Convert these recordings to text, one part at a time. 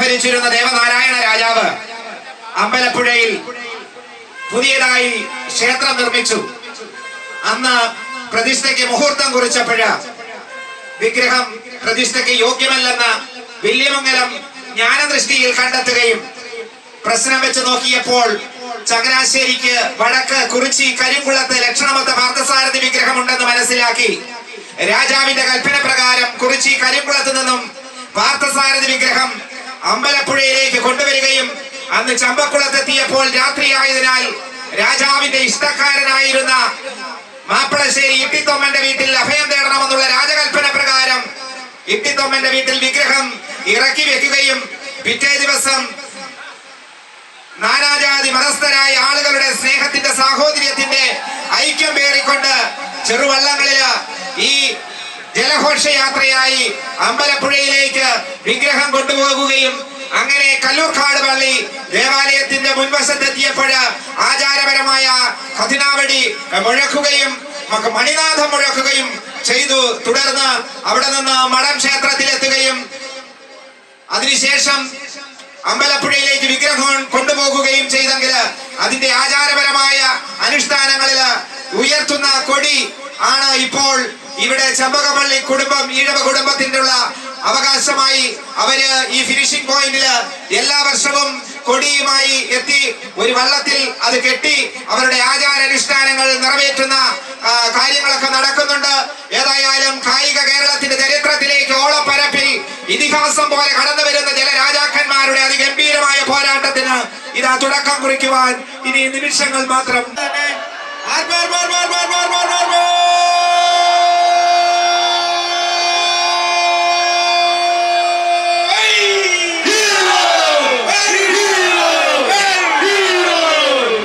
ഭരിച്ചിരുന്ന ദേവനാരായണ രാജാവ് അമ്പലപ്പുഴയിൽ പുതിയതായി ക്ഷേത്രം നിർമ്മിച്ചു. അന്ന് പ്രതിഷ്ഠയ്ക്ക് മുഹൂർത്തം കുറിച്ചപ്പോഴ വിഗ്രഹം പ്രതിഷ്ഠയ്ക്ക് യോഗ്യമല്ലെന്ന് വില്യമംഗലം ജ്ഞാനദൃഷ്ടിയിൽ കണ്ടെത്തുകയും പ്രശ്നം വെച്ച് നോക്കിയപ്പോൾ ചങ്ങനാശ്ശേരിക്ക് വടക്ക് കുറിച്ചി കരിങ്കുളത്ത് ലക്ഷണമൊത്ത പാർത്ഥസാരഥി വിഗ്രഹമുണ്ടെന്ന് മനസ്സിലാക്കി. രാജാവിന്റെ കൽപ്പന പ്രകാരം കുറിച്ചി കരിമ്പുളത്ത് നിന്നും പാർത്ഥസാരഥി വിഗ്രഹം അമ്പലപ്പുഴയിലേക്ക് കൊണ്ടുവരികയും അന്ന് ചമ്പക്കുളത്തെത്തിയപ്പോൾ രാത്രിയായതിനാൽ രാജാവിന്റെ ഇഷ്ടക്കാരനായിരുന്ന മാപ്പിളശ്ശേരി ഇട്ടിത്തൊമ്മന്റെ വീട്ടിൽ അഭയം തേടണമെന്നുള്ള രാജകൽപ്പന പ്രകാരം ഇട്ടിത്തൊമ്മന്റെ വീട്ടിൽ വിഗ്രഹം ഇറക്കി വെക്കുകയും പിറ്റേ ദിവസം നാനാജാതി മതസ്ഥരായ ആളുകളുടെ സ്നേഹത്തിന്റെ സാഹോദര്യത്തിന്റെ ഐക്യം പേറിക്കൊണ്ട് ചെറുവള്ളങ്ങളിൽ ഈ ജലഘോഷയാത്രയായി അമ്പലപ്പുഴയിലേക്ക് വിഗ്രഹം കൊണ്ടുപോകുകയും അങ്ങനെ കല്ലൂർക്കാട് പള്ളി ദേവാലയത്തിന്റെ മുൻവശത്തെത്തിയപ്പോൾ ആചാരപരമായ കഥിനാവടി മുഴക്കുകയും മണിനാഥം മുഴക്കുകയും ചെയ്തു. തുടർന്ന് അവിടെ നിന്ന് മഠം ക്ഷേത്രത്തിലെത്തുകയും അതിനുശേഷം അമ്പലപ്പുഴയിലേക്ക് വിഗ്രഹം അതിന്റെ ആചാരപരമായ അനുഷ്ഠാനങ്ങളിൽ ഉയർത്തുന്ന കൊടി ആണ് ഇപ്പോൾ ഇവിടെ ചെമ്പകപ്പള്ളി കുടുംബം ഈഴവ കുടുംബത്തിന്റെ ഉള്ള അവകാശമായി അവർ ഈ ഫിനിഷിംഗ് പോയിന്റിൽ എല്ലാ വർഷവും കൊടിയുമായി എത്തി ഒരു വള്ളത്തിൽ അത് കെട്ടി അവരുടെ ആചാരാനുഷ്ഠാനങ്ങൾ നിറവേറ്റുന്ന കാര്യങ്ങളൊക്കെ നടക്കുന്നുണ്ട്. ഏതായാലും കായിക കേരളത്തിന്റെ ചരിത്രത്തിലേക്ക് ഓളപ്പരപ്പിൽ ഇതിഹാസം പോലെ ഇതാ തുടക്കം കുറിക്കുവാൻ. ഇനി നിമിഷങ്ങൾ മാത്രം.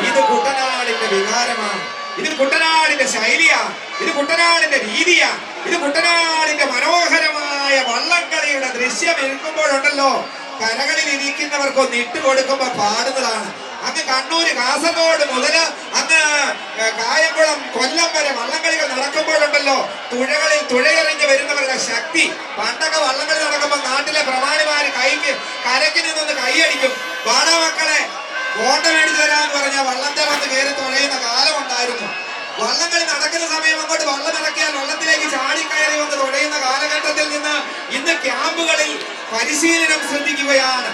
ഇത് കുട്ടനാടിന്റെ വികാരമാണ്. ഇത് കുട്ടനാടിന്റെ ശൈലിയാണ്. ഇത് കുട്ടനാടിന്റെ രീതിയാണ്. ഇത് കുട്ടനാടിന്റെ മനോഹരമായ വള്ളക്കളിയുടെ ദൃശ്യം ഇരിക്കുമ്പോഴുണ്ടല്ലോ കരകളിൽ ഇരിക്കുന്നവർക്കൊന്ന് ഇട്ട് കൊടുക്കുമ്പോ പാടുന്നതാണ് അങ്ങ് കണ്ണൂര് കാസർഗോഡ് മുതൽ അങ്ങ് കായംകുളം കൊല്ലം വരെ വള്ളംകളികൾ നടക്കുമ്പോഴുണ്ടല്ലോ. തുഴകളിൽ തുഴയെറിഞ്ഞ് വരുന്നവരുടെ ശക്തി. പണ്ടൊക്കെ വള്ളംകളി നടക്കുമ്പോൾ നാട്ടിലെ പ്രമാണിമാര് കൈക്ക് കരയ്ക്ക് നിന്നൊന്ന് കൈയടിക്കും. വാട മക്കളെ ബോണ്ട മേടിച്ചു തരാന്ന് പറഞ്ഞ വള്ളത്തെ വന്ന് കയറി തുഴയുന്ന കാലം ഉണ്ടായിരുന്നു. വള്ളംകളി നടക്കുന്ന സമയം അങ്ങോട്ട് വള്ളം ഇറക്കിയാൽ വള്ളത്തിലേക്ക് ചാടി കയറി വന്ന് തുഴയുന്ന കാലഘട്ടത്തിൽ നിന്ന് ഇന്ന് ക്യാമ്പുകളിൽ പരിശീലനം ശ്രദ്ധിക്കുകയാണ്.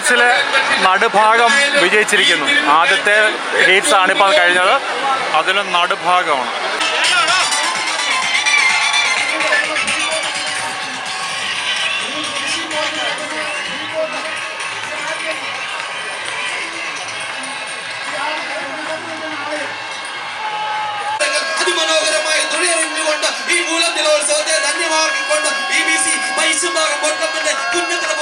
ഹീറ്റ്സിലെ നടുഭാഗം വിജയിച്ചിരിക്കുന്നു. ആദ്യത്തെ ഹീറ്റ്സ് ആണ് ഇപ്പോൾ കഴിഞ്ഞത്. അതിലും നടുഭാഗമാണ്. ഈ മൂലം ദിനോത്സവത്തെ ധന്യമാക്കിക്കൊണ്ട് ബി ബി സി മൈസൂർ ഭാഗം പൊട്ടപ്പന്റെ കുഞ്ഞുങ്ങളെ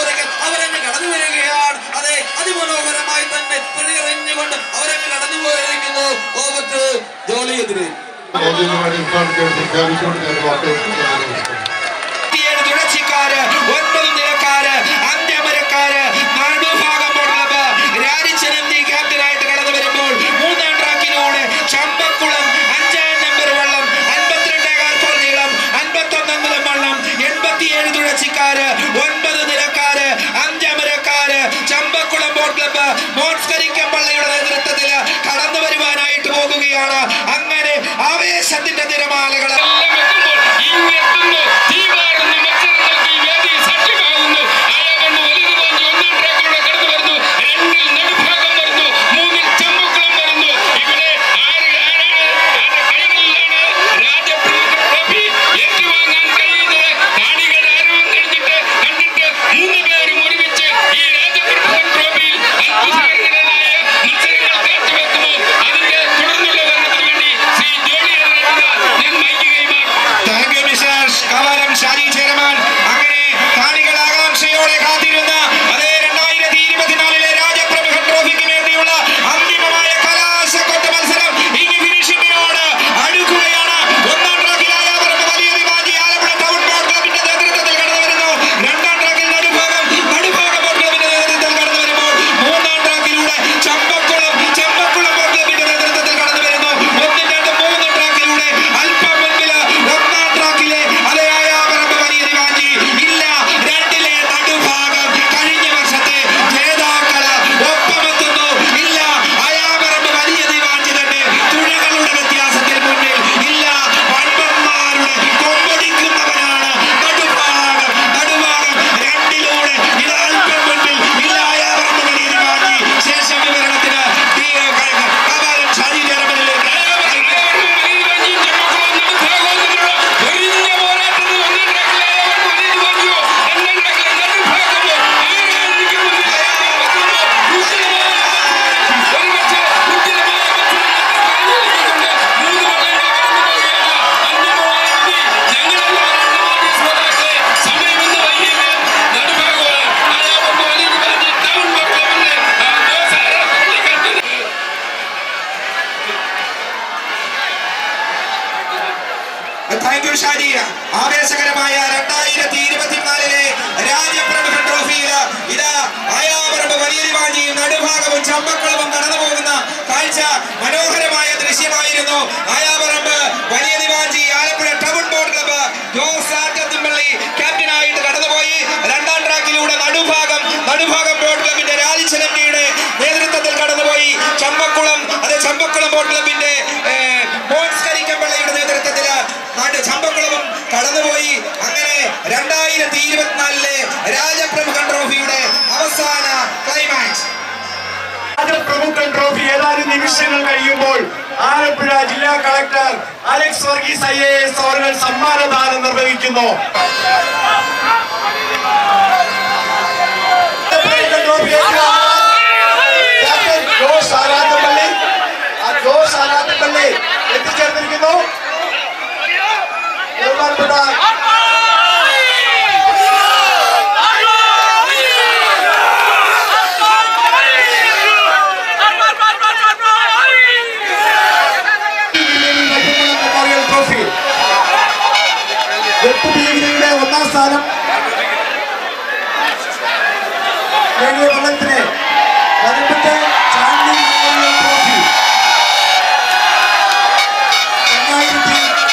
അവരെ പിഴറിഞ്ഞുകൊണ്ട് അവരെ കടന്നു പോയിരിക്കുന്നു ഓപത്ത് ജോലിയെതിരെ തുടച്ചിക്കാര് ഒൻപത് നിലക്കാര് അന്ത്യമരക്കാര് നടുഭാഗം മുടലബ് രാജിച്ചനം നീ ക്യാപ്റ്റനായിട്ട് കടന്നു വരുമ്പോൾ മൂന്നാം ട്രാക്കിലൂടെ ചമ്പക്കുളം അഞ്ചാം നമ്പർ വള്ളം അൻപത്തിരണ്ടേകാൽ നീളം അൻപത്തൊന്നാം നിലം വള്ളം എൺപത്തിയേഴ് തുഴച്ചിക്കാര് ഒൻപത് തിരമാലകൾ ഏതാനും നിമിഷങ്ങൾ കഴിയുമ്പോൾ ആലപ്പുഴ ജില്ലാ collector Alex Varghese I A S അവർ സമ്മാനദാനം നിർവഹിക്കുന്നു.